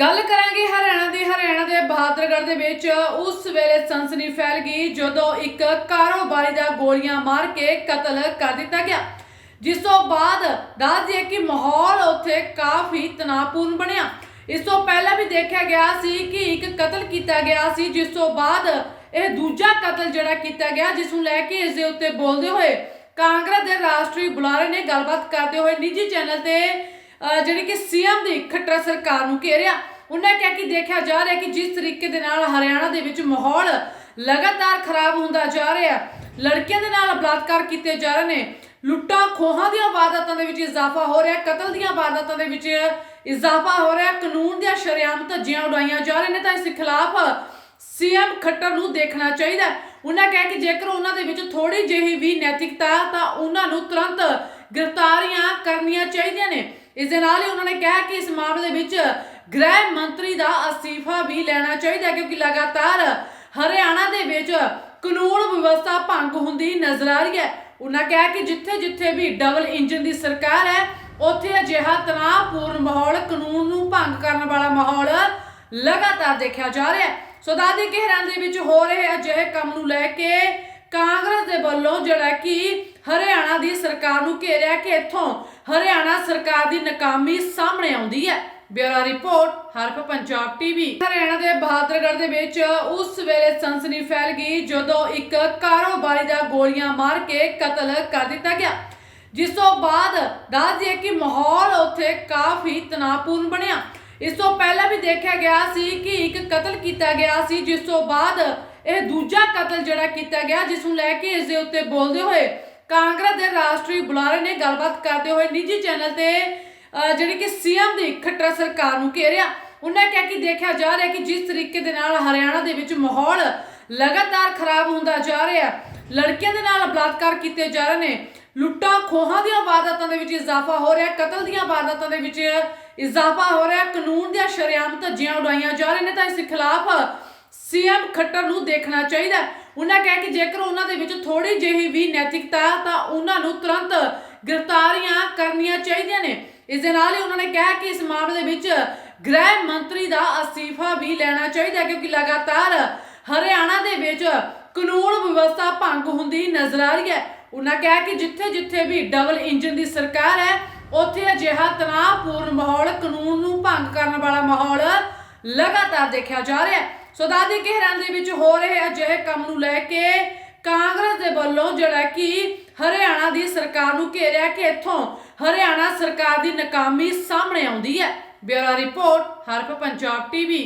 ਗੱਲ ਕਰਾਂਗੇ ਹਰਿਆਣਾ ਦੇ ਹਰਿਆਣਾ ਦੇ ਬਹਾਦਰਗੜ੍ਹ ਦੇ ਵਿੱਚ। ਉਸ ਵੇਲੇ ਸਨਸਨੀ ਫੈਲ ਗਈ ਜਦੋਂ ਇੱਕ ਕਾਰੋਬਾਰੀ ਦਾ ਗੋਲੀਆਂ ਮਾਰ ਕੇ ਕਤਲ ਕਰ ਦਿੱਤਾ ਗਿਆ। ਜਿਸ ਤੋਂ ਬਾਅਦ ਦੱਸ ਦਈਏ ਕਿ ਮਾਹੌਲ ਉੱਥੇ ਕਾਫੀ ਤਣਾਅਪੂਰਨ ਬਣਿਆ। ਇਸ ਤੋਂ ਪਹਿਲਾਂ ਵੀ ਦੇਖਿਆ ਗਿਆ ਸੀ ਕਿ ਇੱਕ ਕਤਲ ਕੀਤਾ ਗਿਆ ਸੀ, ਜਿਸ ਤੋਂ ਬਾਅਦ ਇਹ ਦੂਜਾ ਕਤਲ ਜਿਹੜਾ ਕੀਤਾ ਗਿਆ, ਜਿਸ ਨੂੰ ਲੈ ਕੇ ਇਸ ਦੇ ਉੱਤੇ ਬੋਲਦੇ ਹੋਏ ਕਾਂਗਰਸ ਦੇ ਰਾਸ਼ਟਰੀ ਬੁਲਾਰੇ ਨੇ ਗੱਲਬਾਤ ਕਰਦੇ ਹੋਏ ਨਿੱਜੀ ਚੈਨਲ ਤੇ ਜਿਹੜੀ ਕਿ ਸੀਐਮ ਦੀ ਖੱਟਰ ਸਰਕਾਰ ਨੂੰ ਘੇਰਿਆ, ਉਹਨਾਂ ਕਿਹਾ ਕਿ ਦੇਖਿਆ ਜਾ ਰਿਹਾ ਕਿ ਜਿਸ ਤਰੀਕੇ ਦੇ ਨਾਲ ਹਰਿਆਣਾ ਦੇ ਵਿੱਚ ਮਾਹੌਲ ਲਗਾਤਾਰ ਖਰਾਬ ਹੁੰਦਾ ਜਾ ਰਿਹਾ, ਲੜਕੀਆਂ ਦੇ ਨਾਲ ਬਲਾਤਕਾਰ ਕੀਤੇ ਜਾ ਰਹੇ ਨੇ, ਲੁੱਟਾਂ ਖੋਹਾਂ ਦੀਆਂ ਵਾਰਦਾਤਾਂ ਦੇ ਵਿੱਚ ਇਜ਼ਾਫਾ ਹੋ ਰਿਹਾ, ਕਤਲ ਦੀਆਂ ਵਾਰਦਾਤਾਂ ਦੇ ਵਿੱਚ ਇਜ਼ਾਫਾ ਹੋ ਰਿਹਾ, ਕਾਨੂੰਨ ਦੀਆਂ ਸ਼ਰੇਆਮ ਧੱਜੀਆਂ ਉਡਾਈਆਂ ਜਾ ਰਹੀਆਂ ਨੇ, ਤਾਂ ਇਸ ਖਿਲਾਫ ਸੀਐਮ ਖੱਟਰ ਨੂੰ ਦੇਖਣਾ ਚਾਹੀਦਾ। ਉਹਨਾਂ ਕਹਿ ਕਿ ਜੇਕਰ ਉਹਨਾਂ ਦੇ ਵਿੱਚ ਥੋੜੀ ਜਿਹੀ ਵੀ ਨੈਤਿਕਤਾ, ਤਾਂ ਉਹਨਾਂ ਨੂੰ ਤੁਰੰਤ ਗ੍ਰਿਫਤਾਰੀਆਂ ਕਰਨੀਆਂ ਚਾਹੀਦੀਆਂ ਨੇ। ਇਸ ਦੇ ਨਾਲ ਹੀ ਉਹਨਾਂ ਨੇ ਕਿਹਾ ਕਿ ਇਸ ਮਾਮਲੇ ਵਿੱਚ ਗ੍ਰਹਿ ਮੰਤਰੀ ਦਾ ਅਸਤੀਫਾ ਵੀ ਲੈਣਾ ਚਾਹੀਦਾ ਕਿਉਂਕਿ ਲਗਾਤਾਰ ਹਰਿਆਣਾ ਦੇ ਵਿੱਚ ਕਾਨੂੰਨ ਵਿਵਸਥਾ ਭੰਗ ਹੁੰਦੀ ਨਜ਼ਰ ਆ ਰਹੀ ਹੈ। ਉਹਨਾਂ ਕਿਹਾ ਕਿ ਜਿੱਥੇ ਜਿੱਥੇ ਵੀ ਡਬਲ ਇੰਜਨ ਦੀ ਸਰਕਾਰ ਹੈ, ਉੱਥੇ ਅਜਿਹਾ ਤਣਾਅਪੂਰਨ ਮਾਹੌਲ, ਕਾਨੂੰਨ ਨੂੰ ਭੰਗ ਕਰਨ ਵਾਲਾ ਮਾਹੌਲ ਲਗਾਤਾਰ ਦੇਖਿਆ ਜਾ ਰਿਹਾ ਹੈ। ਸੋ ਦਾਦੀ ਕੇ ਦੇ ਵਿੱਚ ਹੋ ਰਹੇ ਅਜਿਹੇ ਕੰਮ ਨੂੰ ਲੈ ਕੇ ਕਾਂਗਰਸ ਦੇ ਵੱਲੋਂ ਜਿਹੜਾ ਕਿ ਹਰਿਆਣਾ ਦੀ ਸਰਕਾਰ ਨੂੰ ਘੇਰਿਆ ਕਿ ਇੱਥੋਂ ਹਰਿਆਣਾ ਸਰਕਾਰ ਦੀ ਨਾਕਾਮੀ ਸਾਹਮਣੇ ਆਉਂਦੀ ਹੈ। ਬਿਊਰੋ ਰਿਪੋਰਟ ਹਰਪ ਪੰਜਾਬ ਟੀਵੀ। ਹਰਿਆਣਾ ਦੇ ਬਹਾਦਰਗੜ੍ਹ ਦੇ ਵਿੱਚ ਉਸ ਵੇਲੇ ਸਨਸਨੀ ਫੈਲ ਗਈ ਜਦੋਂ ਇੱਕ ਕਾਰੋਬਾਰੀ ਦਾ ਗੋਲੀਆਂ ਮਾਰ ਕੇ ਕਤਲ ਕਰ ਦਿੱਤਾ ਗਿਆ। ਜਿਸ ਤੋਂ ਬਾਅਦ ਦੱਸ ਦਈਏ ਕਿ ਮਾਹੌਲ ਉੱਥੇ ਕਾਫੀ ਤਣਾਅਪੂਰਨ ਬਣਿਆ। ਇਸ ਤੋਂ ਪਹਿਲਾਂ ਵੀ ਦੇਖਿਆ ਗਿਆ ਸੀ ਕਿ ਇੱਕ ਕਤਲ ਕੀਤਾ ਗਿਆ ਸੀ, ਜਿਸ ਤੋਂ ਬਾਅਦ ਇਹ ਦੂਜਾ ਕਤਲ ਜਿਹੜਾ ਕੀਤਾ ਗਿਆ, ਜਿਸ ਨੂੰ ਲੈ ਕੇ ਇਸ ਦੇ ਉੱਤੇ ਬੋਲਦੇ ਹੋਏ ਕਾਂਗਰਸ ਦੇ ਰਾਸ਼ਟਰੀ ਬੁਲਾਰੇ ਨੇ ਗੱਲਬਾਤ ਕਰਦੇ ਹੋਏ ਨਿੱਜੀ ਚੈਨਲ ਤੇ ਅਹ ਜਿਹੜੀ ਕਿ ਸੀਐਮ ਦੀ ਖੱਟਰ ਸਰਕਾਰ ਨੂੰ ਘੇਰਿਆ। ਉਹਨਾਂ ਕਿਹਾ ਕਿ ਦੇਖਿਆ ਜਾ ਰਿਹਾ ਕਿ ਜਿਸ ਤਰੀਕੇ ਦੇ ਨਾਲ ਹਰਿਆਣਾ ਦੇ ਵਿੱਚ ਮਾਹੌਲ ਲਗਾਤਾਰ ਖਰਾਬ ਹੁੰਦਾ ਜਾ ਰਿਹਾ, ਲੜਕੀਆਂ ਦੇ ਨਾਲ ਬਲਾਤਕਾਰ ਕੀਤੇ ਜਾ ਰਹੇ ਨੇ, ਲੁੱਟਾਂ ਖੋਹਾਂ ਦੀਆਂ ਵਾਰਦਾਤਾਂ ਦੇ ਵਿੱਚ ਇਜ਼ਾਫਾ ਹੋ ਰਿਹਾ, ਕਤਲ ਦੀਆਂ ਵਾਰਦਾਤਾਂ ਦੇ ਵਿੱਚ ਇਜ਼ਾਫਾ ਹੋ ਰਿਹਾ, ਕਾਨੂੰਨ ਦੀਆਂ ਸ਼ਰੇਆਮ ਧੱਜੀਆਂ ਉਡਾਈਆਂ ਜਾ ਰਹੇ ਨੇ ਤਾਂ ਇਸ ਖਿਲਾਫ ਸੀਐਮ ਖੱਟਰ ਨੂੰ ਦੇਖਣਾ ਚਾਹੀਦਾ ਉਹਨਾਂ ਕਹਿ ਕਿ ਜੇਕਰ ਉਹਨਾਂ ਦੇ ਵਿੱਚ ਥੋੜੀ ਜਿਹੀ ਵੀ ਨੈਤਿਕਤਾ, ਤਾਂ ਉਹਨਾਂ ਨੂੰ ਤੁਰੰਤ ਗ੍ਰਿਫਤਾਰੀਆਂ ਕਰਨੀਆਂ ਚਾਹੀਦੀਆਂ ਨੇ। ਇਸ ਦੇ ਨਾਲ ਹੀ ਉਹਨਾਂ ਨੇ ਕਿਹਾ ਕਿ ਇਸ ਮਾਮਲੇ ਵਿੱਚ ਗ੍ਰਹਿ ਮੰਤਰੀ ਦਾ ਅਸਤੀਫਾ ਵੀ ਲੈਣਾ ਚਾਹੀਦਾ ਕਿਉਂਕਿ ਲਗਾਤਾਰ ਹਰਿਆਣਾ ਦੇ ਵਿੱਚ ਕਾਨੂੰਨ ਵਿਵਸਥਾ ਭੰਗ ਹੁੰਦੀ ਨਜ਼ਰ ਆ ਰਹੀ ਹੈ। ਉਹਨਾਂ ਕਿਹਾ ਕਿ ਜਿੱਥੇ ਜਿੱਥੇ ਵੀ ਡਬਲ ਇੰਜਨ ਦੀ ਸਰਕਾਰ ਹੈ, ਉੱਥੇ ਅਜਿਹਾ ਤਣਾਅਪੂਰਨ ਮਾਹੌਲ, ਕਾਨੂੰਨ ਨੂੰ ਭੰਗ ਕਰਨ ਵਾਲਾ ਮਾਹੌਲ ਲਗਾਤਾਰ ਦੇਖਿਆ ਜਾ ਰਿਹਾ ਹੈ। ਸੋ ਦਾਦੀ ਕੇ ਦੇ ਵਿੱਚ ਹੋ ਰਹੇ ਅਜਿਹੇ ਕੰਮ ਨੂੰ ਲੈ ਕੇ ਕਾਂਗਰਸ ਦੇ ਵੱਲੋਂ ਜਿਹੜਾ ਕਿ ਹਰਿਆਣਾ ਦੀ ਸਰਕਾਰ ਨੂੰ ਘੇਰਿਆ ਕਿ ਇੱਥੋਂ ਹਰਿਆਣਾ ਸਰਕਾਰ ਦੀ ਨਾਕਾਮੀ ਸਾਹਮਣੇ ਆਉਂਦੀ ਹੈ। ਬਿਊਰੋ ਰਿਪੋਰਟ ਹਰਪ ਪੰਜਾਬ ਟੀਵੀ।